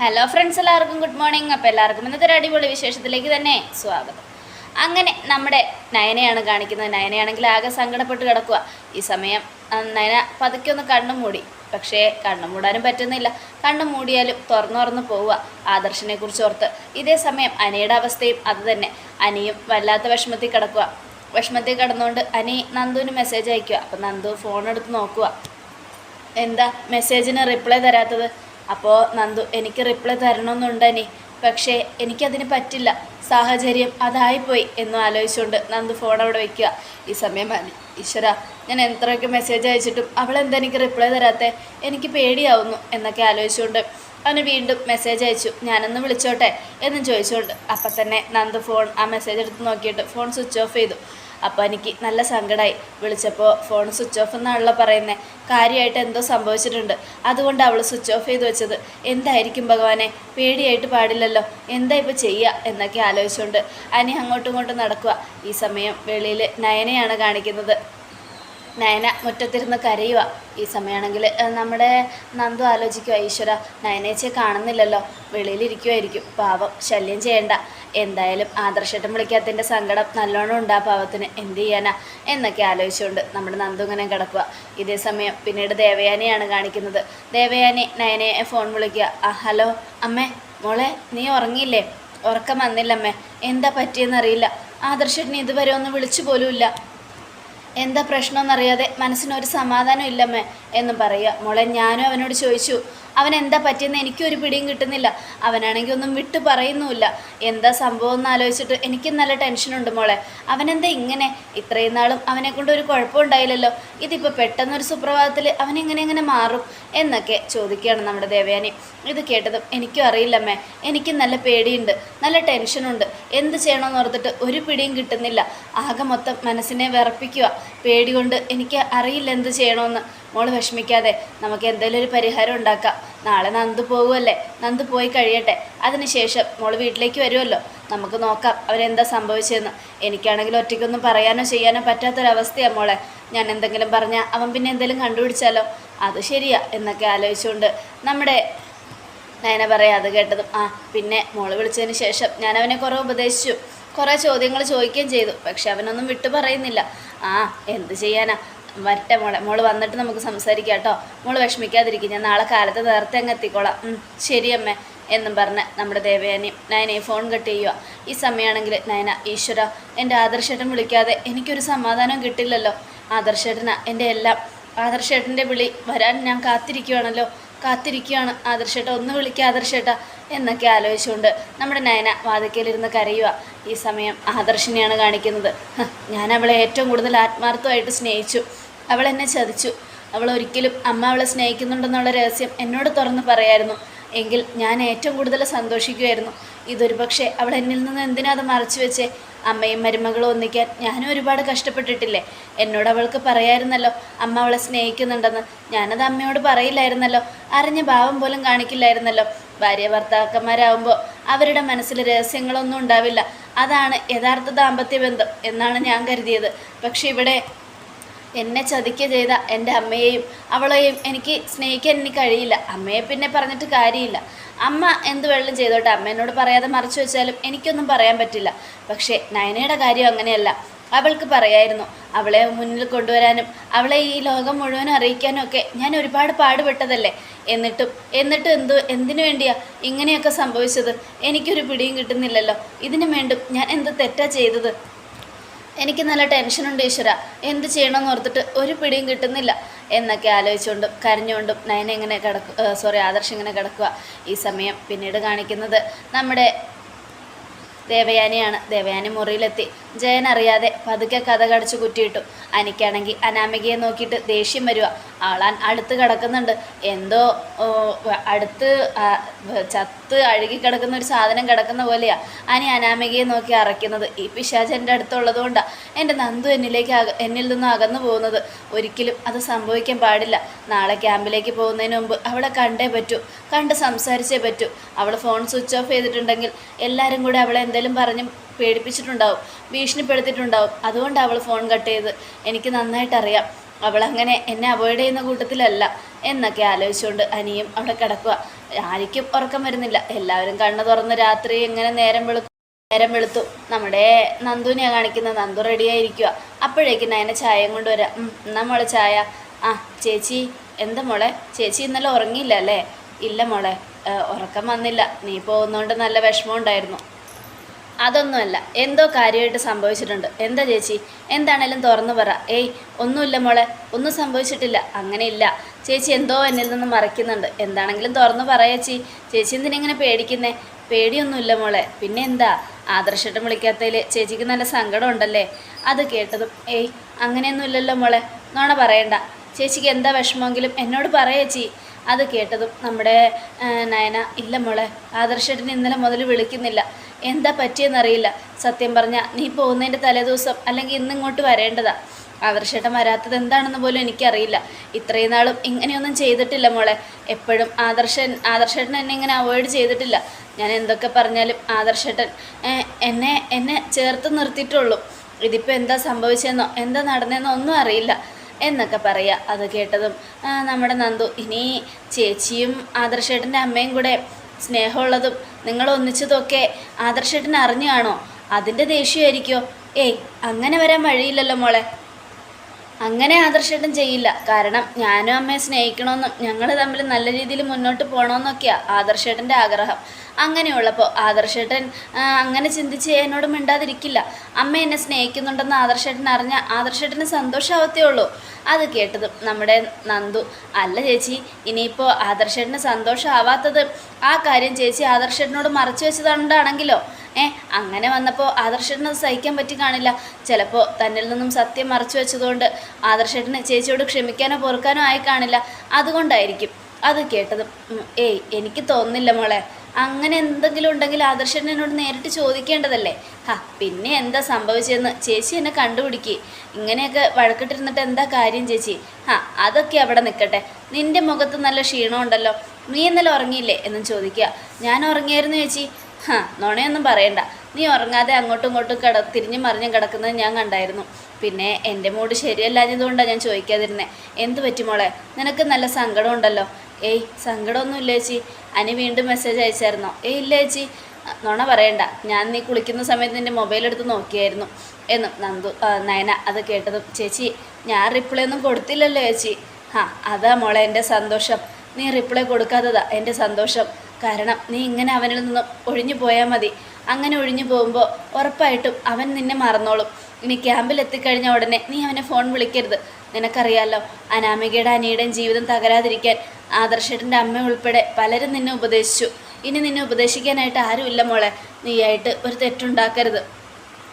Hello friends എല്ലാവർക്കും good morning അപ്പോൾ എല്ലാവർക്കും ഇന്നത്തെ ഒരു അടിപൊളി വിശേഷത്തിലേക്ക് തന്നെ സ്വാഗതം. അങ്ങനെ നമ്മുടെ നയനയാണ് കാണിക്കുന്നത്. നയനയാണെങ്കിൽ ആകെ സങ്കടപ്പെട്ട് കിടക്കുക ഈ സമയം നയന പതുക്കെ ഒന്ന് കണ്ണു മൂടി. പക്ഷേ കണ്ണു മൂടാനും പറ്റുന്നില്ല. കണ്ണു മൂടിയാലും തുറന്നു തുറന്ന് പോവുക ആദർശനെ കുറിച്ച് ഓർത്ത്. ഇതേ സമയം അനിയുടെ അവസ്ഥയും അത് തന്നെ. അനിയും വല്ലാത്ത വിഷമത്തിൽ കിടക്കുക വിഷമത്തിൽ കിടന്നുകൊണ്ട് അനി നന്ദുവിന് മെസ്സേജ് അയക്കുക അപ്പം നന്ദു ഫോൺ എടുത്ത് നോക്കുക എന്താ മെസ്സേജിന് റിപ്ലൈ തരാത്തത്? അപ്പോൾ നന്ദു എനിക്ക് റിപ്ലൈ തരണമെന്നുണ്ടനി പക്ഷേ എനിക്കതിന് പറ്റില്ല. സാഹചര്യം അതായിപ്പോയി എന്നും ആലോചിച്ചുകൊണ്ട് നന്ദു ഫോൺ അവിടെ വയ്ക്കുക. ഈ സമയം ഈശ്വര ഞാൻ എത്രയൊക്കെ മെസ്സേജ് അയച്ചിട്ടും അവളെന്താ എനിക്ക് റിപ്ലൈ തരാത്തേ? എനിക്ക് പേടിയാവുന്നു എന്നൊക്കെ ആലോചിച്ചുകൊണ്ട് അവന് വീണ്ടും മെസ്സേജ് അയച്ചു. ഞാനൊന്ന് വിളിച്ചോട്ടെ എന്നും ചോദിച്ചുകൊണ്ട്. അപ്പം തന്നെ നന്ദു ഫോൺ ആ മെസ്സേജ് എടുത്ത് നോക്കിയിട്ട് ഫോൺ സ്വിച്ച് ഓഫ് ചെയ്തു. അപ്പോൾ എനിക്ക് നല്ല സങ്കടമായി വിളിച്ചപ്പോൾ ഫോൺ സ്വിച്ച് ഓഫ് എന്നാണല്ലോ പറയുന്നത് കാര്യമായിട്ട് എന്തോ സംഭവിച്ചിട്ടുണ്ട്. അതുകൊണ്ട് അവൾ സ്വിച്ച് ഓഫ് ചെയ്ത് വെച്ചത്. എന്തായിരിക്കും ഭഗവാനെ? പേടിയായിട്ട് പാടില്ലല്ലോ. എന്താ ഇപ്പോൾ ചെയ്യുക എന്നൊക്കെ ആലോചിച്ചുകൊണ്ട് അനി അങ്ങോട്ടും ഇങ്ങോട്ടും നടക്കുക ഈ സമയം വെളിയിൽ നയനയാണ് കാണിക്കുന്നത്. നയന മുറ്റത്തിരുന്ന് കരയുക ഈ സമയമാണെങ്കിൽ നമ്മുടെ നന്ദു ആലോചിക്കുക ഈശ്വര നയനേച്ചെ കാണുന്നില്ലല്ലോ. വെളിയിലിരിക്കുമായിരിക്കും പാവം ശല്യം ചെയ്യണ്ട. എന്തായാലും ആദർശട്ടം വിളിക്കാത്തതിന്റെ സങ്കടം നല്ലോണം ഉണ്ട് പാവത്തിന്. എന്ത് ചെയ്യാനാ? എന്നൊക്കെ ആലോചിച്ചുകൊണ്ട് നമ്മുടെ നന്ദു ഇങ്ങനെ കിടക്കുക ഇതേ സമയം പിന്നീട് ദേവയാനിയാണ് കാണിക്കുന്നത്. ദേവയാനി നയനയെ ഫോൺ വിളിക്കുക. ആ ഹലോ അമ്മേ മോളെ നീ ഉറങ്ങിയില്ലേ? ഉറക്കം വന്നില്ലമ്മേ. എന്താ പറ്റിയെന്നറിയില്ല. ആദർശട്ടിന് ഇതുവരെ ഒന്ന് വിളിച്ചു പോലുമില്ല. എന്താ പ്രശ്നമെന്നറിയാതെ മനസ്സിനൊരു സമാധാനം ഇല്ലമ്മേ എന്ന് പറയുക. മോളെ ഞാനും അവനോട് ചോദിച്ചു അവൻ എന്താ പറ്റിയെന്ന് എനിക്കൊരു പിടിയും കിട്ടുന്നില്ല. അവനാണെങ്കിൽ ഒന്നും വിട്ടു പറയുന്നുമില്ല. എന്താ സംഭവം എന്ന് ആലോചിച്ചിട്ട് എനിക്ക് നല്ല ടെൻഷനുണ്ട് മോളെ. അവനെന്താ ഇങ്ങനെ? ഇത്രയും നാളും അവനെ കൊണ്ട് ഒരു കുഴപ്പമുണ്ടായില്ലല്ലോ ഇതിപ്പോൾ പെട്ടെന്നൊരു സുപ്രഭാതത്തിൽ അവനെങ്ങനെ എങ്ങനെ മാറും എന്നൊക്കെ ചോദിക്കുകയാണ് നമ്മുടെ ദേവയാനി. ഇത് കേട്ടതും എനിക്കും അറിയില്ലമ്മേ. എനിക്ക് നല്ല പേടിയുണ്ട്. നല്ല ടെൻഷനുണ്ട് എന്ത് ചെയ്യണമെന്ന് ഓർത്തിട്ട് ഒരു പിടിയും കിട്ടുന്നില്ല. ആകെ മൊത്തം മനസ്സിനെ വിറപ്പിക്കുക. പേടി കൊണ്ട് എനിക്ക് അറിയില്ല എന്ത് ചെയ്യണമെന്ന്. മോൾ വിഷമിക്കാതെ നമുക്ക് എന്തെങ്കിലും ഒരു പരിഹാരം ഉണ്ടാക്കാം. നാളെ നന്ദു പോകുമല്ലേ നന്ദു പോയി കഴിയട്ടെ. അതിനുശേഷം മോൾ വീട്ടിലേക്ക് വരുമല്ലോ നമുക്ക് നോക്കാം അവരെന്താ സംഭവിച്ചതെന്ന്. എനിക്കാണെങ്കിൽ ഒറ്റയ്ക്കൊന്നും പറയാനോ ചെയ്യാനോ പറ്റാത്തൊരവസ്ഥയാണ് മോളെ. ഞാൻ എന്തെങ്കിലും പറഞ്ഞാൽ അവൻ പിന്നെ എന്തെങ്കിലും കണ്ടുപിടിച്ചാലോ? അത് ശരിയാ എന്നൊക്കെ ആലോചിച്ചുകൊണ്ട് നമ്മുടെ നയന പറയാം അത് കേട്ടതും. ആ പിന്നെ മോൾ വിളിച്ചതിന് ശേഷം ഞാൻ അവനെ കുറേ ഉപദേശിച്ചു. കുറേ ചോദ്യങ്ങൾ ചോദിക്കുകയും ചെയ്തു. പക്ഷെ അവനൊന്നും വിട്ടു പറയുന്നില്ല. ആ എന്ത് ചെയ്യാനാ? വരട്ടെ മോളെ. മോൾ വന്നിട്ട് നമുക്ക് സംസാരിക്കാം കേട്ടോ. മോൾ വിഷമിക്കാതിരിക്കും. ഞാൻ നാളെ കാലത്ത് നേരത്തെ അങ്ങ് എത്തിക്കോളാം. ശരിയമ്മേ എന്നും പറഞ്ഞ് നമ്മുടെ ദേവയാനിയും നയനയും ഫോൺ കട്ട് ചെയ്യുക ഈ സമയമാണെങ്കിൽ നയന ഈശ്വര എന്റെ ആദർശേട്ടൻ വിളിക്കാതെ എനിക്കൊരു സമാധാനം കിട്ടില്ലല്ലോ. ആദർശേട്ടനാ എന്റെ എല്ലാം. ആദർശേട്ടന്റെ വിളി വരാൻ ഞാൻ കാത്തിരിക്കുകയാണല്ലോ കാത്തിരിക്കുകയാണ് ആദർശേട്ട. ഒന്ന് വിളിക്കുക ആദർശേട്ട എന്നൊക്കെ ആലോചിച്ചുകൊണ്ട് നമ്മുടെ നയന വാതിക്കയിലിരുന്ന് കരയുക ഈ സമയം ആദർശിനെയാണ് കാണിക്കുന്നത്. ഞാൻ അവളെ ഏറ്റവും കൂടുതൽ ആത്മാർത്ഥമായിട്ട് സ്നേഹിച്ചു. അവൾ എന്നെ ചതിച്ചു. അവൾ ഒരിക്കലും അമ്മ അവളെ സ്നേഹിക്കുന്നുണ്ടെന്നുള്ള രഹസ്യം എന്നോട് തുറന്ന് പറയായിരുന്നു. എങ്കിൽ ഞാൻ ഏറ്റവും കൂടുതൽ സന്തോഷിക്കുമായിരുന്നു ഇതൊരു പക്ഷേ അവൾ എന്നിൽ നിന്ന് എന്തിനാ അത് മറച്ചു വെച്ചേ? അമ്മയും മരുമകളും ഒന്നിക്കാൻ ഞാനും ഒരുപാട് കഷ്ടപ്പെട്ടിട്ടില്ലേ? എന്നോട് അവൾക്ക് പറയായിരുന്നല്ലോ അമ്മ അവളെ സ്നേഹിക്കുന്നുണ്ടെന്ന്. ഞാനത് അമ്മയോട് പറയില്ലായിരുന്നല്ലോ. അറിഞ്ഞ ഭാവം പോലും കാണിക്കില്ലായിരുന്നല്ലോ. ഭാര്യ ഭർത്താക്കന്മാരാകുമ്പോൾ അവരുടെ മനസ്സിൽ രഹസ്യങ്ങളൊന്നും ഉണ്ടാവില്ല. അതാണ് യഥാർത്ഥ ദാമ്പത്യ ബന്ധം എന്നാണ് ഞാൻ കരുതിയത്. പക്ഷെ ഇവിടെ എന്നെ ചതിക്ക ചെയ്ത എന്റെ അമ്മയെയും അവളെയും എനിക്ക് സ്നേഹിക്കാൻ എനിക്ക് കഴിയില്ല. അമ്മയെ പിന്നെ പറഞ്ഞിട്ട് കാര്യമില്ല. അമ്മ എന്ത് വെള്ളം ചെയ്തോട്ടെ. അമ്മ എന്നോട് പറയാതെ മറച്ചു വെച്ചാലും എനിക്കൊന്നും പറയാൻ പറ്റില്ല. പക്ഷേ നയനയുടെ കാര്യം അങ്ങനെയല്ല. അവൾക്ക് പറയായിരുന്നു അവളെ മുന്നിൽ കൊണ്ടുവരാനും അവളെ ഈ ലോകം മുഴുവൻ അറിയിക്കാനും ഒക്കെ ഞാൻ ഒരുപാട് പാടുപെട്ടതല്ലേ? എന്നിട്ടും എന്നിട്ടും എന്തു എന്തിനു വേണ്ടിയാ ഇങ്ങനെയൊക്കെ സംഭവിച്ചത്? എനിക്കൊരു പിടിയും കിട്ടുന്നില്ലല്ലോ. ഇതിനു വേണ്ടും ഞാൻ എന്ത് തെറ്റാ ചെയ്തത്? എനിക്ക് നല്ല ടെൻഷനുണ്ട് ഈശ്വര. എന്ത് ചെയ്യണമെന്ന് ഓർത്തിട്ട് ഒരു പിടിയും കിട്ടുന്നില്ല എന്നൊക്കെ ആലോചിച്ചുകൊണ്ടും കരഞ്ഞുകൊണ്ടും നയന ഇങ്ങനെ കിടക്കുക സോറി ആദർശ് ഇങ്ങനെ കിടക്കുക ഈ സമയം പിന്നീട് കാണിക്കുന്നത് നമ്മുടെ ദേവയാനിയാണ്. ദേവയാനി മുറിയിലെത്തി. ജയൻ അറിയാതെ പതുക്കെ കഥ കടിച്ചു കുറ്റിയിട്ടു. അനിക്കാണെങ്കിൽ അനാമികയെ നോക്കിയിട്ട് ദേഷ്യം വരിക ആളാൻ അടുത്ത് കിടക്കുന്നുണ്ട്. എന്തോ അടുത്ത് ചത്ത് അഴുകി കിടക്കുന്ന ഒരു സാധനം കിടക്കുന്ന പോലെയാ. അനി അനാമികയെ നോക്കി അറയ്ക്കുന്നത്. ഈ പിശാജ് എന്റെ അടുത്തുള്ളത് കൊണ്ടാണ് എന്റെ നന്ദു എന്നിലേക്ക് അക എന്നിൽ നിന്നും അകന്നു പോകുന്നത്. ഒരിക്കലും അത് സംഭവിക്കാൻ പാടില്ല. നാളെ ക്യാമ്പിലേക്ക് പോകുന്നതിന് മുമ്പ് അവളെ കണ്ടേ പറ്റൂ. കണ്ട് സംസാരിച്ചേ പറ്റൂ. അവൾ ഫോൺ സ്വിച്ച് ഓഫ് ചെയ്തിട്ടുണ്ടെങ്കിൽ എല്ലാവരും കൂടെ അവളെ എന്തെങ്കിലും പറഞ്ഞ് പേടിപ്പിച്ചിട്ടുണ്ടാവും ഭീഷണിപ്പെടുത്തിയിട്ടുണ്ടാവും. അതുകൊണ്ട് അവൾ ഫോൺ കട്ട് ചെയ്ത് എനിക്ക് നന്നായിട്ടറിയാം അവളങ്ങനെ എന്നെ അവോയ്ഡ് ചെയ്യുന്ന കൂട്ടത്തിലല്ല എന്നൊക്കെ ആലോചിച്ചുകൊണ്ട് അനിയും അവിടെ കിടക്കുക ആർക്കും ഉറക്കം വരുന്നില്ല. എല്ലാവരും കണ്ണു തുറന്ന് രാത്രി എങ്ങനെ നേരം വെളുക്കും നേരം വെളുത്തു. നമ്മുടെ നന്ദുവിനെയാണ് കാണിക്കുന്നത് നന്ദു റെഡിയായിരിക്കുക അപ്പോഴേക്കും നയനെ ചായയും കൊണ്ടുവരാം എന്നാ മോളെ ചായ? ആ ചേച്ചി. എന്താ മോളെ? ചേച്ചി ഇന്നലെ ഉറങ്ങിയില്ല അല്ലേ? ഇല്ല മോളെ. ഉറക്കം വന്നില്ല. നീ പോകുന്നതുകൊണ്ട് നല്ല വിഷമം ഉണ്ടായിരുന്നു. അതൊന്നുമല്ല. എന്തോ കാര്യമായിട്ട് സംഭവിച്ചിട്ടുണ്ട്. എന്താ ചേച്ചി? എന്താണേലും തുറന്നു പറ. ഏയ് ഒന്നുമില്ല മോളെ. ഒന്നും സംഭവിച്ചിട്ടില്ല. അങ്ങനെയില്ല. ചേച്ചി എന്തോ എന്നിൽ നിന്ന് മറയ്ക്കുന്നുണ്ട്. എന്താണെങ്കിലും തുറന്നു പറയേച്ചി ചേച്ചി. എന്തിനെങ്ങനെ പേടിക്കുന്നേ? പേടിയൊന്നുമില്ല മോളെ. പിന്നെ എന്താ? ആദർശട്ടം വിളിക്കാത്തതിൽ ചേച്ചിക്ക് നല്ല സങ്കടം ഉണ്ടല്ലേ? അത് കേട്ടതും ഏയ് അങ്ങനെയൊന്നുമില്ലല്ലോ മോളെ. നോണ പറയണ്ട. ചേച്ചിക്ക് എന്താ വിഷമമെങ്കിലും എന്നോട് പറയേച്ചി അത് കേട്ടതും നമ്മുടെ നയന ഇല്ല മോളെ ആദർശേട്ടൻ ഇന്നലെ മുതൽ വിളിക്കുന്നില്ല. എന്താ പറ്റിയെന്നറിയില്ല. സത്യം പറഞ്ഞാൽ നീ പോകുന്നതിന്റെ തലേദിവസം അല്ലെങ്കിൽ ഇന്നിങ്ങോട്ട് വരേണ്ടതാ. ആദർശേട്ടൻ വരാത്തത് എന്താണെന്ന് പോലും എനിക്കറിയില്ല. ഇത്രയും നാളും ഇങ്ങനെയൊന്നും ചെയ്തിട്ടില്ല മോളെ. എപ്പോഴും ആദർശൻ ആദർശേട്ടൻ എന്നെ ഇങ്ങനെ അവോയ്ഡ് ചെയ്തിട്ടില്ല. ഞാൻ എന്തൊക്കെ പറഞ്ഞാലും ആദർശേട്ടൻ എന്നെ എന്നെ ചേർത്ത് നിർത്തിയിട്ടുള്ളൂ. ഇതിപ്പോൾ എന്താ സംഭവിച്ചതെന്നോ എന്താ നടന്നതെന്നോ ഒന്നും അറിയില്ല. എന്നൊക്കെ പറയുക അത് കേട്ടതും. നമ്മുടെ നന്ദു ഇനി ചേച്ചിയും ആദർശേട്ടന്റെ അമ്മയും കൂടെ സ്നേഹമുള്ളതും നിങ്ങൾ ഒന്നിച്ചതൊക്കെ ആദർശേട്ടൻ അറിഞ്ഞു കാണോ അതിന്റെ ദേഷ്യമായിരിക്കോ? ഏയ് അങ്ങനെ വരാൻ വഴിയില്ലല്ലോ മോളെ. അങ്ങനെ ആദർശേട്ടൻ ചെയ്യില്ല. കാരണം ഞാനും അമ്മയെ സ്നേഹിക്കണമെന്നും ഞങ്ങൾ തമ്മിൽ നല്ല രീതിയിൽ മുന്നോട്ട് പോകണമെന്നൊക്കെയാണ് ആദർശേട്ടന്റെ ആഗ്രഹം. അങ്ങനെയുള്ളപ്പോൾ ആദർശേട്ടൻ അങ്ങനെ ചിന്തിച്ച് എന്നോട് മിണ്ടാതിരിക്കില്ല. അമ്മ എന്നെ സ്നേഹിക്കുന്നുണ്ടെന്ന് ആദർശേട്ടൻ അറിഞ്ഞ ആദർശേട്ടന് സന്തോഷമാവത്തേ ഉള്ളൂ. അത് കേട്ടത് നമ്മുടെ നന്ദു. അല്ല ചേച്ചി ഇനിയിപ്പോൾ ആദർശേട്ടന് സന്തോഷമാവാത്തത് ആ കാര്യം ചേച്ചി ആദർശേട്ടനോട് മറച്ചു വെച്ചതുകൊണ്ടാണെങ്കിലോ ഏ അങ്ങനെ വന്നപ്പോൾ ആദർശേട്ടന് അത് സഹിക്കാൻ പറ്റി കാണില്ല. ചിലപ്പോൾ തന്നിൽ നിന്നും സത്യം മറച്ചു വെച്ചതുകൊണ്ട് ആദർശേട്ടന് ചേച്ചിയോട് ക്ഷമിക്കാനോ പൊറുക്കാനോ ആയി കാണില്ല. അതുകൊണ്ടായിരിക്കും അത് കേട്ടത്. ഏയ് എനിക്ക് തോന്നുന്നില്ല മോളെ. അങ്ങനെ എന്തെങ്കിലും ഉണ്ടെങ്കിൽ ആദർശൻ എന്നോട് നേരിട്ട് ചോദിക്കേണ്ടതല്ലേ? ഹാ പിന്നെ എന്താ സംഭവിച്ചതെന്ന്? ചേച്ചി എന്നെ കണ്ടുപിടിക്കുക ഇങ്ങനെയൊക്കെ വഴക്കിട്ടിരുന്നിട്ട് എന്താ കാര്യം ചേച്ചി? ഹാ അതൊക്കെ അവിടെ നിൽക്കട്ടെ. നിന്റെ മുഖത്ത് നല്ല ക്ഷീണമുണ്ടല്ലോ നീ ഇന്നലെ ഉറങ്ങിയില്ലേ? എന്നും ചോദിക്കുക. ഞാൻ ഉറങ്ങിയായിരുന്നു ചേച്ചി. ഹാ നുണയൊന്നും പറയണ്ട. നീ ഉറങ്ങാതെ അങ്ങോട്ടും ഇങ്ങോട്ടും കട തിരിഞ്ഞു മറിഞ്ഞും കിടക്കുന്നത് ഞാൻ കണ്ടായിരുന്നു. പിന്നെ എന്റെ മൂഡ് ശരിയല്ലാഞ്ഞതുകൊണ്ടാണ് ഞാൻ ചോദിക്കാതിരുന്നത് എന്ത് പറ്റി മോളെ? നിനക്ക് നല്ല സങ്കടം ഉണ്ടല്ലോ. ഏയ് സങ്കടമൊന്നുമില്ല ചേച്ചി. അനി വീണ്ടും മെസ്സേജ് അയച്ചായിരുന്നോ. ഏയ് ഇല്ല ചേച്ചി. നുണ പറയണ്ട. ഞാൻ നീ കുളിക്കുന്ന സമയത്ത് നിന്റെ മൊബൈൽ എടുത്ത് നോക്കിയായിരുന്നു എന്നും നന്ദു നയന അത് കേട്ടതും. ചേച്ചി ഞാൻ റിപ്ലൈ ഒന്നും കൊടുത്തില്ലല്ലോ ചേച്ചി. ആ അതാ മോളെ എന്റെ സന്തോഷം. നീ റിപ്ലൈ കൊടുക്കാത്തതാ എന്റെ സന്തോഷം. കാരണം നീ ഇങ്ങനെ അവനിൽ നിന്നും ഒഴിഞ്ഞു പോയാൽ മതി. അങ്ങനെ ഒഴിഞ്ഞു പോകുമ്പോൾ ഉറപ്പായിട്ടും അവൻ നിന്നെ മറന്നോളും. ഇനി ക്യാമ്പിൽ എത്തിക്കഴിഞ്ഞ ഉടനെ നീ അവനെ ഫോൺ വിളിക്കരുത്. നിനക്കറിയാലോ അനാമികയുടെ അനിയുടെയും ജീവിതം തകരാതിരിക്കാൻ ആദർശേട്ടന്റെ അമ്മ ഉൾപ്പെടെ പലരും നിന്നെ ഉപദേശിച്ചു. ഇനി നിന്നെ ഉപദേശിക്കാനായിട്ട് ആരുമില്ല മോളെ. നീയായിട്ട് ഒരു തെറ്റുണ്ടാക്കരുത്.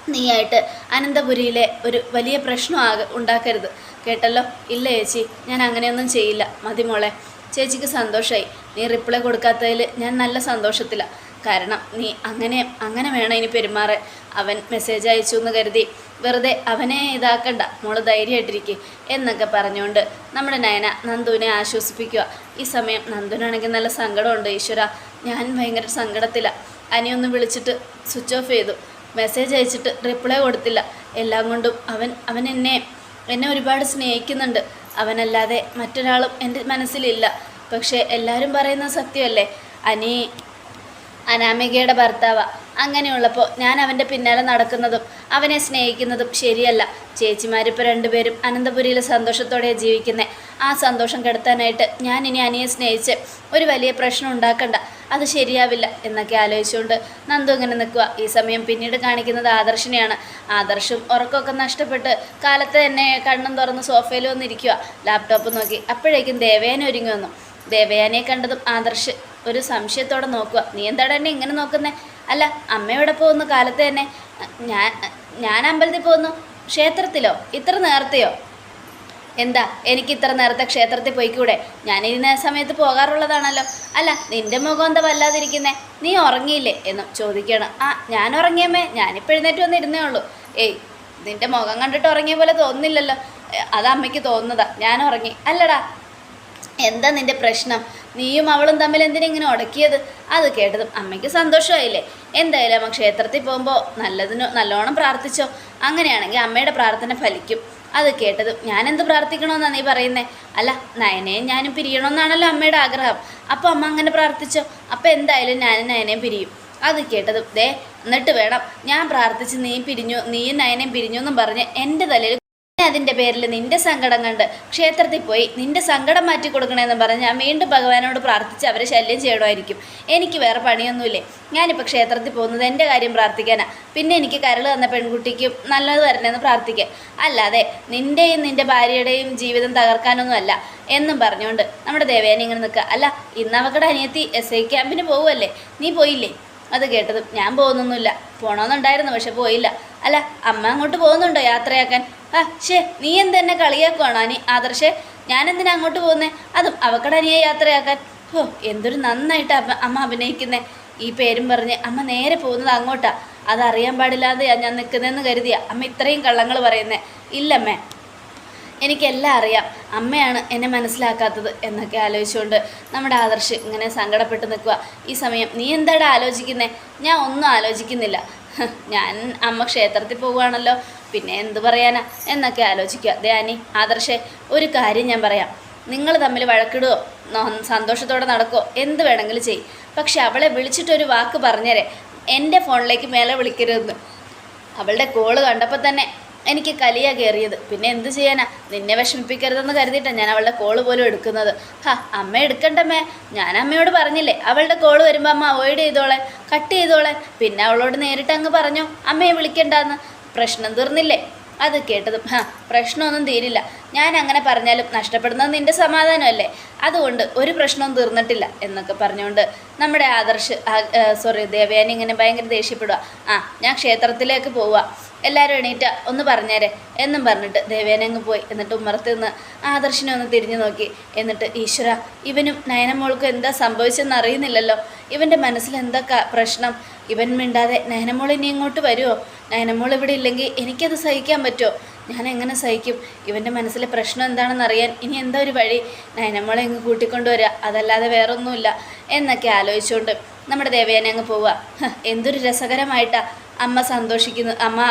നീയായിട്ട് അനന്തപുരിയിലെ ഒരു വലിയ പ്രശ്നം ആക ഉണ്ടാക്കരുത്. കേട്ടല്ലോ? ഇല്ല ചേച്ചി ഞാൻ അങ്ങനെയൊന്നും ചെയ്യില്ല. മതി മോളെ. ചേച്ചിക്ക് സന്തോഷമായി നീ റിപ്ലൈ കൊടുക്കാത്തതിൽ ഞാൻ നല്ല സന്തോഷത്തിലാണ് കാരണം നീ അങ്ങനെ അങ്ങനെ വേണം ഇനി പെരുമാറ് അവൻ മെസ്സേജ് അയച്ചു എന്ന് കരുതി. വെറുതെ അവനെ ഇതാക്കണ്ട മോൾ ധൈര്യമായിട്ടിരിക്കുക എന്നൊക്കെ പറഞ്ഞുകൊണ്ട് നമ്മുടെ നയന നന്ദുവിനെ ആശ്വസിപ്പിക്കുക. ഈ സമയം നന്ദുവിനാണെങ്കിൽ നല്ല സങ്കടമുണ്ട് ഈശ്വര. ഞാൻ ഭയങ്കര സങ്കടത്തിലാണ് അനിയൊന്ന് വിളിച്ചിട്ട് സ്വിച്ച് ഓഫ് ചെയ്തു. മെസ്സേജ് അയച്ചിട്ട് റിപ്ലൈ കൊടുത്തില്ല. എല്ലാം കൊണ്ടും അവൻ അവൻ എന്നെ എന്നെ ഒരുപാട് സ്നേഹിക്കുന്നുണ്ട്. അവനല്ലാതെ മറ്റൊരാളും എന്റെ മനസ്സിലില്ല. പക്ഷേ എല്ലാവരും പറയുന്ന സത്യമല്ലേ? അനി അനാമികയുടെ ഭർത്താവ. അങ്ങനെയുള്ളപ്പോൾ ഞാൻ അവന്റെ പിന്നാലെ നടക്കുന്നതും അവനെ സ്നേഹിക്കുന്നതും ശരിയല്ല. ചേച്ചിമാരിപ്പോൾ രണ്ടുപേരും അനന്തപുരിയിൽ സന്തോഷത്തോടെ ജീവിക്കുന്നത് ആ സന്തോഷം കെടുത്താനായിട്ട് ഞാൻ ഇനി അനിയെ സ്നേഹിച്ച് ഒരു വലിയ പ്രശ്നം ഉണ്ടാക്കണ്ട. അത് ശരിയാവില്ല എന്നൊക്കെ ആലോചിച്ചുകൊണ്ട് നന്ദു ഇങ്ങനെ നിൽക്കുക ഈ സമയം പിന്നീട് കാണിക്കുന്നത് ആദർശിനെയാണ്. ആദർശും ഉറക്കമൊക്കെ നഷ്ടപ്പെട്ട് കാലത്ത് തന്നെ കണ്ണും തുറന്ന് സോഫയിൽ വന്നിരിക്കുക ലാപ്ടോപ്പ് നോക്കി. അപ്പോഴേക്കും ദേവയാന ഒരുങ്ങി വന്നു. ദേവയാനെ കണ്ടതും ആദർശ് ഒരു സംശയത്തോടെ നോക്കുക. നീ എന്താടാ എന്നെ ഇങ്ങനെ നോക്കുന്നേ? അല്ല അമ്മയോടെ പോകുന്ന? കാലത്ത് തന്നെ. ഞാൻ ഞാൻ അമ്പലത്തിൽ പോകുന്നു. ക്ഷേത്രത്തിലോ? ഇത്ര നേരത്തെയോ? എന്താ? എനിക്ക് ഇത്ര നേരത്തെ ക്ഷേത്രത്തിൽ പോയിക്കൂടെ? ഞാൻ ഇന്ന സമയത്ത് പോകാറുള്ളതാണല്ലോ. അല്ല നിന്റെ മുഖം എന്താ വല്ലാതിരിക്കുന്നേ? നീ ഉറങ്ങിയില്ലേ? എന്ന് ചോദിക്കണം ആ ഞാൻ ഉറങ്ങിയമ്മേ. ഞാനിപ്പോൾ എഴുന്നേറ്റ് വന്നിരുന്നേ ഉള്ളൂ. ഏയ് നിന്റെ മുഖം കണ്ടിട്ട് ഉറങ്ങിയ പോലെ തോന്നില്ലല്ലോ അത് അമ്മയ്ക്ക് തോന്നുന്നതാ. ഞാൻ ഉറങ്ങി. അല്ലടാ എന്താ നിന്റെ പ്രശ്നം? നീയും അവളും തമ്മിൽ എന്തിനിങ്ങനെ ഉടക്കിയത് അത് കേട്ടതും അമ്മയ്ക്ക് സന്തോഷമായില്ലേ? എന്തായാലും അമ്മ ക്ഷേത്രത്തിൽ പോകുമ്പോൾ നല്ലതിനോ നല്ലോണം പ്രാർത്ഥിച്ചോ? അങ്ങനെയാണെങ്കിൽ അമ്മയുടെ പ്രാർത്ഥന ഫലിക്കും. അത് കേട്ടത് ഞാനെന്ത് പ്രാർത്ഥിക്കണമെന്നാണ് നീ പറയുന്നേ? അല്ല നയനയും ഞാനും പിരിയണമെന്നാണല്ലോ അമ്മയുടെ ആഗ്രഹം. അപ്പോൾ അമ്മ അങ്ങനെ പ്രാർത്ഥിച്ചോ? അപ്പോൾ എന്തായാലും ഞാനും നയനയും പിരിയും. അത് കേട്ടതും ദേ എന്നിട്ട് വേണം. ഞാൻ പ്രാർത്ഥിച്ച് നീ പിരിഞ്ഞു നീയും നയനയും പിരിഞ്ഞു എന്നും പറഞ്ഞ് എന്റെ തലയിൽ അതിന്റെ പേരിൽ നിന്റെ സങ്കടം കണ്ട് ക്ഷേത്രത്തിൽ പോയി നിന്റെ സങ്കടം മാറ്റി കൊടുക്കണമെന്ന് പറഞ്ഞ് ഞാൻ വീണ്ടും ഭഗവാനോട് പ്രാർത്ഥിച്ച് അവരെ ശല്യം ചെയ്യണമായിരിക്കും. എനിക്ക് വേറെ പണിയൊന്നുമില്ലേ? ഞാനിപ്പോൾ ക്ഷേത്രത്തിൽ പോകുന്നത് എന്റെ കാര്യം പ്രാർത്ഥിക്കാനാണ് പിന്നെ എനിക്ക് കരൾ തന്ന പെൺകുട്ടിക്കും നല്ലത് വരണമെന്ന് പ്രാർത്ഥിക്കുക അല്ലാതെ നിന്റെയും നിന്റെ ഭാര്യയുടെയും ജീവിതം തകർക്കാനൊന്നുമല്ല എന്നും പറഞ്ഞുകൊണ്ട് നമ്മുടെ ദേവേനെ ഇങ്ങനെ നിൽക്കുക. അല്ല ഇന്ന് അവക്കടെ അനിയത്തി എസ് ഐ ക്യാമ്പിന് പോവുമല്ലേ നീ പോയില്ലേ? അത് കേട്ടതും ഞാൻ പോകുന്നൊന്നുമില്ല. പോകണമെന്നുണ്ടായിരുന്നു പക്ഷെ പോയില്ല. അല്ല അമ്മ അങ്ങോട്ട് പോകുന്നുണ്ടോ യാത്രയാക്കാൻ? ആ ഷേ നീ എന്തെന്നെ കളിയാക്കുവാണോ അനി? ആദർശേ ഞാനെന്തിനാ അങ്ങോട്ട് പോകുന്നേ? അതും അവക്കടെ അനിയെ യാത്രയാക്കാൻ. ഓ എന്തൊരു നന്നായിട്ട് അമ്മ അമ്മ അഭിനയിക്കുന്നേ. ഈ പേരും പറഞ്ഞ് അമ്മ നേരെ പോകുന്നത് അങ്ങോട്ടാ. അതറിയാൻ പാടില്ലാതെ ഞാൻ നിൽക്കുന്നതെന്ന് കരുതിയാ അമ്മ ഇത്രയും കള്ളങ്ങൾ പറയുന്നേ. ഇല്ലമ്മേ. എനിക്കെല്ലാം അറിയാം. അമ്മയാണ് എന്നെ മനസ്സിലാക്കാത്തത് എന്നൊക്കെ ആലോചിച്ചുകൊണ്ട് നമ്മുടെ ആദർശ് ഇങ്ങനെ സങ്കടപ്പെട്ട് നിൽക്കുക ഈ സമയം നീ എന്താടാ ആലോചിക്കുന്നേ? ഞാൻ ഒന്നും ആലോചിക്കുന്നില്ല. ഞാൻ അമ്മ ക്ഷേത്രത്തിൽ പോവുകയാണല്ലോ. പിന്നെ എന്ത് പറയാനാ? എന്നൊക്കെ ആലോചിക്കുക. ധ്യാനി ആദർശേ ഒരു കാര്യം ഞാൻ പറയാം. നിങ്ങൾ തമ്മിൽ വഴക്കിടുകയോ സന്തോഷത്തോടെ നടക്കുകയോ എന്ത് വേണമെങ്കിലും ചെയ്യും പക്ഷെ അവളെ വിളിച്ചിട്ടൊരു വാക്ക് പറഞ്ഞേരെ. എന്റെ ഫോണിലേക്ക് മേലെ വിളിക്കരുതെന്ന്. അവളുടെ കോൾ കണ്ടപ്പോൾ തന്നെ എനിക്ക് കലിയ കയറിയത്. പിന്നെ എന്ത് ചെയ്യാനാ? നിന്നെ വിഷമിപ്പിക്കരുതെന്ന് കരുതിയിട്ടാണ് ഞാൻ അവളുടെ കോൾ പോലും എടുക്കുന്നത്. ഹാ അമ്മ എടുക്കണ്ടമ്മേ. ഞാൻ അമ്മയോട് പറഞ്ഞില്ലേ അവളുടെ കോൾ വരുമ്പോൾ അമ്മ അവോയ്ഡ് ചെയ്തോളെ കട്ട് ചെയ്തോളെ. പിന്നെ അവളോട് നേരിട്ട് അങ്ങ് പറഞ്ഞു അമ്മയെ വിളിക്കണ്ടെന്ന്. പ്രശ്നം തീർന്നില്ലേ? അത് കേട്ടതും ഹാ പ്രശ്നമൊന്നും തീരില്ല. ഞാൻ അങ്ങനെ പറഞ്ഞാലും നഷ്ടപ്പെടുന്നത് നിന്റെ സമാധാനമല്ലേ? അതുകൊണ്ട് ഒരു പ്രശ്നവും തീർന്നിട്ടില്ല എന്നൊക്കെ പറഞ്ഞുകൊണ്ട് നമ്മുടെ ആദർശ് സോറി ദേവയാനി ഇങ്ങനെ ഭയങ്കര ദേഷ്യപ്പെടുക ആ ഞാൻ ക്ഷേത്രത്തിലേക്ക് പോവുക എല്ലാവരും എണീറ്റ ഒന്ന് പറഞ്ഞേരെ. എന്നും പറഞ്ഞിട്ട് ദേവേനങ്ങ് പോയി. എന്നിട്ട് ഉമ്മറത്ത് നിന്ന് ആദർശിനെ ഒന്ന് തിരിഞ്ഞു നോക്കി. എന്നിട്ട് ഈശ്വര ഇവനും നയനമോൾക്കും എന്താ സംഭവിച്ചെന്ന് അറിയുന്നില്ലല്ലോ. ഇവന്റെ മനസ്സിൽ എന്താ പ്രശ്നം? ഇവൻ മിണ്ടാതെ നയനമോൾ ഇനി ഇങ്ങോട്ട് വരുമോ നയനമോൾ ഇവിടെ ഇല്ലെങ്കിൽ എനിക്കത് സഹിക്കാൻ പറ്റുമോ ഞാൻ എങ്ങനെ സഹിക്കും? ഇവന്റെ മനസ്സിലെ പ്രശ്നം എന്താണെന്ന് അറിയാൻ ഇനി എന്താ ഒരു വഴി? നയനമോളെ ഇങ്ങ് കൂട്ടിക്കൊണ്ടുവരിക അതല്ലാതെ വേറൊന്നുമില്ല. എന്നൊക്കെ ആലോചിച്ചുകൊണ്ട് നമ്മുടെ ദേവയാനെ അങ്ങ് പോവുക. എന്തൊരു രസകരമായിട്ടാ. അമ്മ സന്തോഷിക്കുന്നത് അമ്മ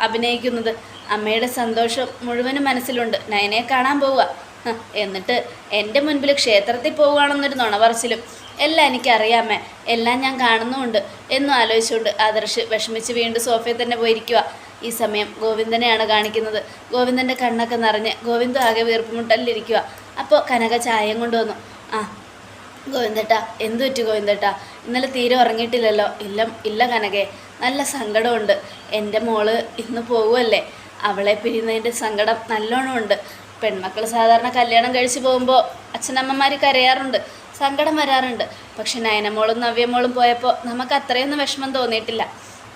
അഭിനയിക്കുന്നത്. അമ്മയുടെ സന്തോഷം മുഴുവനും മനസ്സിലുണ്ട്. നയനെ കാണാൻ പോവുക. എന്നിട്ട് എന്റെ മുൻപിൽ ക്ഷേത്രത്തിൽ പോവുകയാണെന്നൊരു നുണ പറച്ചിലും എല്ലാം എനിക്കറിയാമേ എല്ലാം ഞാൻ കാണുന്നുമുണ്ട് എന്നും ആലോചിച്ചുകൊണ്ട് ആദർശ് വിഷമിച്ച് വീണ്ടും സോഫയിൽ തന്നെ പോയിരിക്കുക. ഈ സമയം ഗോവിന്ദനെയാണ് കാണിക്കുന്നത്. ഗോവിന്ദന്റെ കണ്ണൊക്കെ നിറഞ്ഞ് ഗോവിന്ദൻ ആകെ വീർപ്പുമുട്ടലിരിക്കുക അപ്പോൾ കനക ചായം കൊണ്ടുവന്നു. ആ ഗോവിന്ദേട്ടാ എന്തു പറ്റി ഗോവിന്ദേട്ടാ? ഇന്നലെ തീരെ ഉറങ്ങിയിട്ടില്ലല്ലോ. ഇല്ല ഇല്ല കനകെ. നല്ല സങ്കടമുണ്ട്. എന്റെ മോൾ ഇന്ന് പോകുമല്ലേ അവളെ പിരിയുന്നതിന്റെ സങ്കടം നല്ലോണം ഉണ്ട്. പെൺമക്കൾ സാധാരണ കല്യാണം കഴിച്ച് പോകുമ്പോൾ അച്ഛനമ്മമാർ കരയാറുണ്ട്. സങ്കടം വരാറുണ്ട്. പക്ഷെ നയനമോളും നവ്യമോളും പോയപ്പോൾ നമുക്ക് അത്രയൊന്നും വിഷമം തോന്നിയിട്ടില്ല.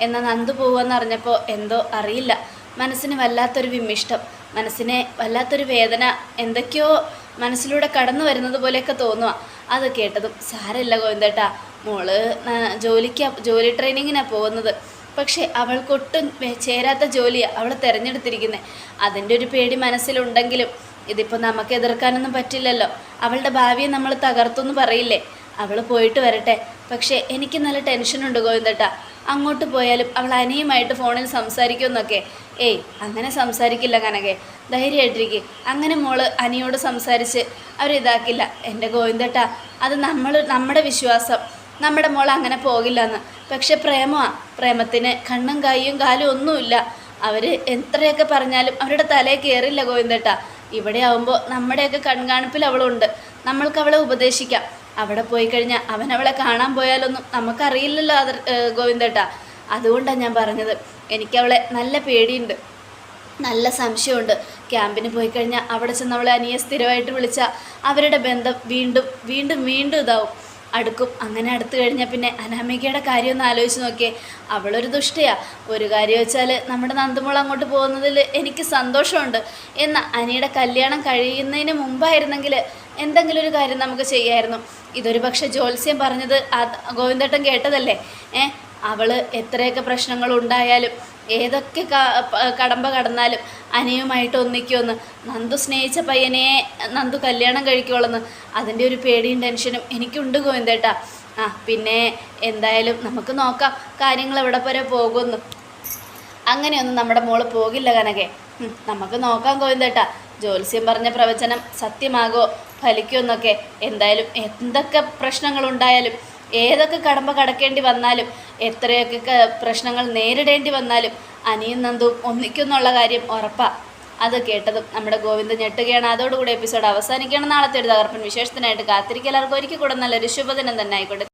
എന്നാൽ നന്ദു പോവുമെന്ന് അറിഞ്ഞപ്പോൾ എന്തോ അറിയില്ല. മനസ്സിന് വല്ലാത്തൊരു വിമിഷ്ടം മനസ്സിനെ വല്ലാത്തൊരു വേദന. എന്തൊക്കെയോ മനസ്സിലൂടെ കടന്നു വരുന്നത് പോലെയൊക്കെ തോന്നുക അത് കേട്ടതും സാരമില്ല ഗോവിന്ദേട്ടാ. മോൾ ജോലിക്ക് ജോലി ട്രെയിനിങ്ങിനാണ് പോകുന്നത്. പക്ഷേ അവൾക്കൊട്ടും ചേരാത്ത ജോലിയാണ് അവൾ തിരഞ്ഞെടുത്തിരിക്കുന്നത് അതിന്റെ ഒരു പേടി മനസ്സിലുണ്ടെങ്കിലും ഇതിപ്പോൾ നമുക്ക് എതിർക്കാനൊന്നും പറ്റില്ലല്ലോ. അവളുടെ ഭാവിയെ നമ്മൾ തകർത്തെന്ന് പറയില്ലേ? അവൾ പോയിട്ട് വരട്ടെ. പക്ഷേ എനിക്ക് നല്ല ടെൻഷനുണ്ട് ഗോവിന്ദട്ട. അങ്ങോട്ട് പോയാലും അവൾ അനിയുമായിട്ട് ഫോണിൽ സംസാരിക്കുമെന്നൊക്കെ. ഏയ് അങ്ങനെ സംസാരിക്കില്ല കനകെ. ധൈര്യമായിട്ടിരിക്കെ. അങ്ങനെ മോൾ അനിയോട് സംസാരിച്ച് അവരിതാക്കില്ല. എന്റെ ഗോവിന്ദട്ട അത് നമ്മൾ നമ്മുടെ വിശ്വാസം. നമ്മുടെ മോൾ അങ്ങനെ പോകില്ലെന്ന്. പക്ഷെ പ്രേമമാണ് പ്രേമത്തിന് കണ്ണും കൈയും കാലും ഒന്നുമില്ല. അവർ എത്രയൊക്കെ പറഞ്ഞാലും അവരുടെ തലയിൽ കയറില്ല ഗോവിന്ദേട്ടാ. ഇവിടെ ആവുമ്പോൾ നമ്മുടെയൊക്കെ കൺകാണിപ്പിൽ അവളുണ്ട്. നമ്മൾക്ക് അവളെ ഉപദേശിക്കാം. അവിടെ പോയി കഴിഞ്ഞാൽ അവൻ അവളെ കാണാൻ പോയാലൊന്നും നമുക്കറിയില്ലല്ലോ അത് ഗോവിന്ദേട്ടാ. അതുകൊണ്ടാണ് ഞാൻ പറഞ്ഞത്. എനിക്കവളെ നല്ല പേടിയുണ്ട്. നല്ല സംശയമുണ്ട്. ക്യാമ്പിന് പോയി കഴിഞ്ഞാൽ അവിടെ ചെന്ന് അവളെ അനിയെ സ്ഥിരമായിട്ട് വിളിച്ചാൽ അവരുടെ ബന്ധം വീണ്ടും വീണ്ടും വീണ്ടും ഇതാവും. അടുക്കും. അങ്ങനെ അടുത്ത് കഴിഞ്ഞാൽ പിന്നെ അനാമികയുടെ കാര്യം ഒന്ന് ആലോചിച്ച് നോക്കിയേ. അവളൊരു ദുഷ്ടയാ. ഒരു കാര്യം വെച്ചാൽ നമ്മുടെ നന്ദമോൾ അങ്ങോട്ട് പോകുന്നതിൽ എനിക്ക് സന്തോഷമുണ്ട്. എന്നാൽ അനിയുടെ കല്യാണം കഴിയുന്നതിന് മുമ്പായിരുന്നെങ്കിൽ എന്തെങ്കിലും ഒരു കാര്യം നമുക്ക് ചെയ്യായിരുന്നു. ഇതൊരു പക്ഷേ ജ്യോത്സ്യം പറഞ്ഞത് ഗോവിന്ദേട്ടൻ കേട്ടതല്ലേ? ഏ? അവൾ എത്രയൊക്കെ പ്രശ്നങ്ങൾ ഉണ്ടായാലും ഏതൊക്കെ കടമ്പ കടന്നാലും അനിയുമായിട്ട് ഒന്നിക്കുമെന്ന് നന്ദു സ്നേഹിച്ച പയ്യനെ നന്ദു കല്യാണം കഴിക്കുള്ളെന്ന് അതിന്റെ ഒരു പേടിയും ടെൻഷനും എനിക്കുണ്ട് ഗോവിന്ദേട്ടാ. ആ പിന്നെ എന്തായാലും നമുക്ക് നോക്കാം കാര്യങ്ങൾ എവിടെ വരെ പോകുമെന്ന്. അങ്ങനെയൊന്നും നമ്മുടെ മോൾ പോകില്ല കനകെ. നമുക്ക് നോക്കാം ഗോവിന്ദേട്ടാ. ജ്യോത്സ്യം പറഞ്ഞ പ്രവചനം സത്യമാകോ ഫലിക്കുമെന്നൊക്കെ. എന്തായാലും എന്തൊക്കെ പ്രശ്നങ്ങളുണ്ടായാലും ഏതൊക്കെ കടമ്പ കടക്കേണ്ടി വന്നാലും എത്രയൊക്കെ പ്രശ്നങ്ങൾ നേരിടേണ്ടി വന്നാലും അനിയും നന്ദും ഒന്നിക്കുന്നുള്ള കാര്യം ഉറപ്പാ. അത് കേട്ടതും നമ്മുടെ ഗോവിന്ദൻ ഞെട്ടുകയാണ്. അതോടുകൂടി എപ്പിസോഡ് അവസാനിക്കണം നാളത്തെ ഒരു തകർപ്പൻ വിശേഷത്തിനായിട്ട് കാത്തിരിക്കുക. എല്ലാവർക്കും ഒരിക്കൽ കൂടെ നല്ലൊരു ശുഭദിനം തന്നെ ആയിക്കോട്ടെ.